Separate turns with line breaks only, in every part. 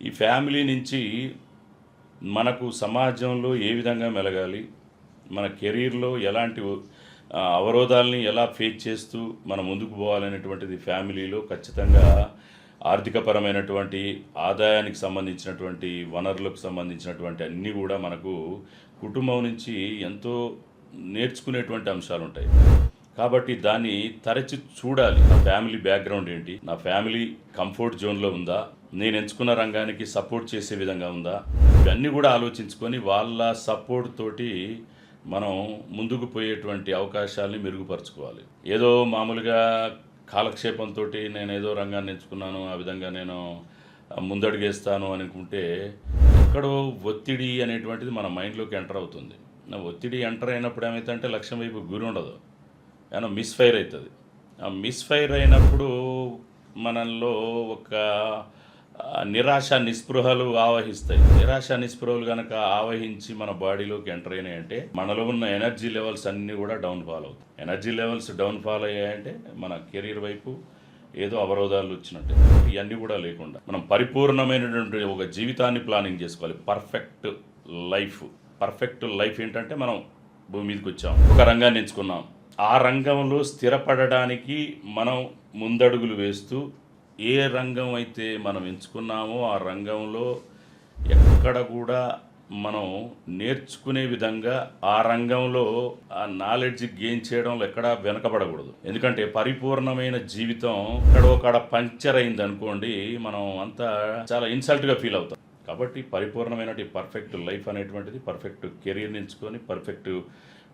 ఈ ఫ్యామిలీ నుంచి మనకు సమాజంలో ఏ విధంగా మెలగాలి మన కెరీర్లో ఎలాంటి అవరోధాలని ఎలా ఫేస్ చేస్తూ మనం ముందుకు పోవాలనేటువంటిది ఫ్యామిలీలో ఖచ్చితంగా ఆర్థికపరమైనటువంటి ఆదాయానికి సంబంధించినటువంటి వనరులకు సంబంధించినటువంటి అన్నీ కూడా మనకు కుటుంబం నుంచి ఎంతో నేర్చుకునేటువంటి అంశాలు ఉంటాయి కాబట్టి దాన్ని తరచి చూడాలి. నా ఫ్యామిలీ బ్యాక్గ్రౌండ్ ఏంటి? నా ఫ్యామిలీ కంఫర్ట్ జోన్లో ఉందా? నేను ఎంచుకున్న రంగానికి సపోర్ట్ చేసే విధంగా ఉందా? ఇవన్నీ కూడా ఆలోచించుకొని వాళ్ళ సపోర్ట్ తోటి మనం ముందుకు పోయేటువంటి అవకాశాలని మెరుగుపరచుకోవాలి. ఏదో మామూలుగా కాలక్షేపంతో నేను ఏదో రంగాన్ని ఎంచుకున్నాను ఆ విధంగా నేను ముందడుగేస్తాను అనుకుంటే ఎక్కడో ఒత్తిడి అనేటువంటిది మన మైండ్లోకి ఎంటర్ అవుతుంది. నా ఒత్తిడి ఎంటర్ అయినప్పుడు ఏమైతే లక్ష్యం వైపు గురి ఉండదు. ఏమన్నా మిస్ఫైర్ అవుతుంది. ఆ మిస్ఫైర్ అయినప్పుడు మనలో ఒక నిరాశ నిస్పృహలు ఆవహిస్తాయి. నిరాశ నిస్పృహలు కనుక ఆవహించి మన బాడీలోకి ఎంటర్ అయినాయంటే మనలో ఉన్న ఎనర్జీ లెవెల్స్ అన్నీ కూడా డౌన్ ఫాల్ అవుతాయి. ఎనర్జీ లెవెల్స్ డౌన్ ఫాల్ అయ్యాయంటే మన కెరీర్ వైపు ఏదో అవరోధాలు వచ్చినట్టే. ఇవన్నీ కూడా లేకుండా మనం పరిపూర్ణమైనటువంటి ఒక జీవితాన్ని ప్లానింగ్ చేసుకోవాలి. పర్ఫెక్ట్ లైఫ్ పర్ఫెక్ట్ లైఫ్ ఏంటంటే మనం భూమి మీదకి వచ్చాం. ఒక రంగాన్ని ఎంచుకున్నాం. ఆ రంగంలో స్థిరపడడానికి మనం ముందడుగులు వేస్తూ ఏ రంగం అయితే మనం ఎంచుకున్నామో ఆ రంగంలో ఎక్కడ కూడా మనం నేర్చుకునే విధంగా ఆ రంగంలో ఆ నాలెడ్జ్ గెయిన్ చేయడంలో ఎక్కడా వెనకబడకూడదు. ఎందుకంటే పరిపూర్ణమైన జీవితం ఎక్కడోకాడ పంక్చర్ అయింది అనుకోండి మనం అంతా చాలా ఇన్సల్ట్గా ఫీల్ అవుతాం. కాబట్టి పరిపూర్ణమైన పర్ఫెక్ట్ లైఫ్ అనేటువంటిది పర్ఫెక్ట్ కెరీర్ ఎంచుకొని పర్ఫెక్ట్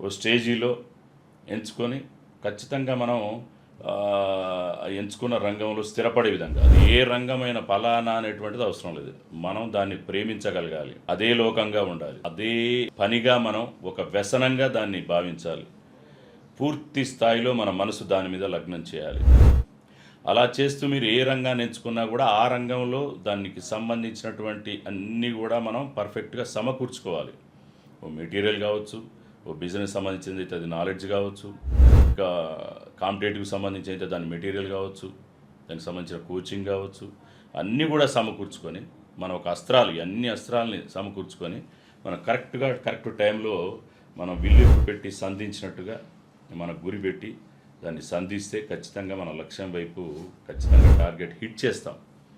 ఓ స్టేజీలో ఎంచుకొని ఖచ్చితంగా మనం ఎంచుకున్న రంగంలో స్థిరపడే విధంగా. అది ఏ రంగమైన ఫలానా అనేటువంటిది అవసరం లేదు. మనం దాన్ని ప్రేమించగలగాలి. అదే లోకంగా ఉండాలి. అదే పనిగా మనం ఒక వ్యసనంగా దాన్ని భావించాలి. పూర్తి స్థాయిలో మన మనసు దాని మీద లగ్నం చేయాలి. అలా చేస్తూ మీరు ఏ రంగాన్ని ఎంచుకున్నా కూడా ఆ రంగంలో దానికి సంబంధించినటువంటి అన్నీ కూడా మనం పర్ఫెక్ట్గా సమకూర్చుకోవాలి. మెటీరియల్ కావచ్చు ఓ బిజినెస్ సంబంధించింది అయితే అది నాలెడ్జ్ కావచ్చు ఇంకా కాంపిటేటివ్కి సంబంధించి అయితే దాని మెటీరియల్ కావచ్చు దానికి సంబంధించిన కోచింగ్ కావచ్చు అన్నీ కూడా సమకూర్చుకొని మన ఒక అస్త్రాలు అన్ని అస్త్రాలని సమకూర్చుకొని మనం కరెక్ట్గా కరెక్ట్ టైంలో మనం విల్లు పెట్టి సంధించినట్టుగా మన గురి పెట్టి దాన్ని సంధిస్తే ఖచ్చితంగా మన లక్ష్యం వైపు ఖచ్చితంగా టార్గెట్ హిట్ చేస్తాం.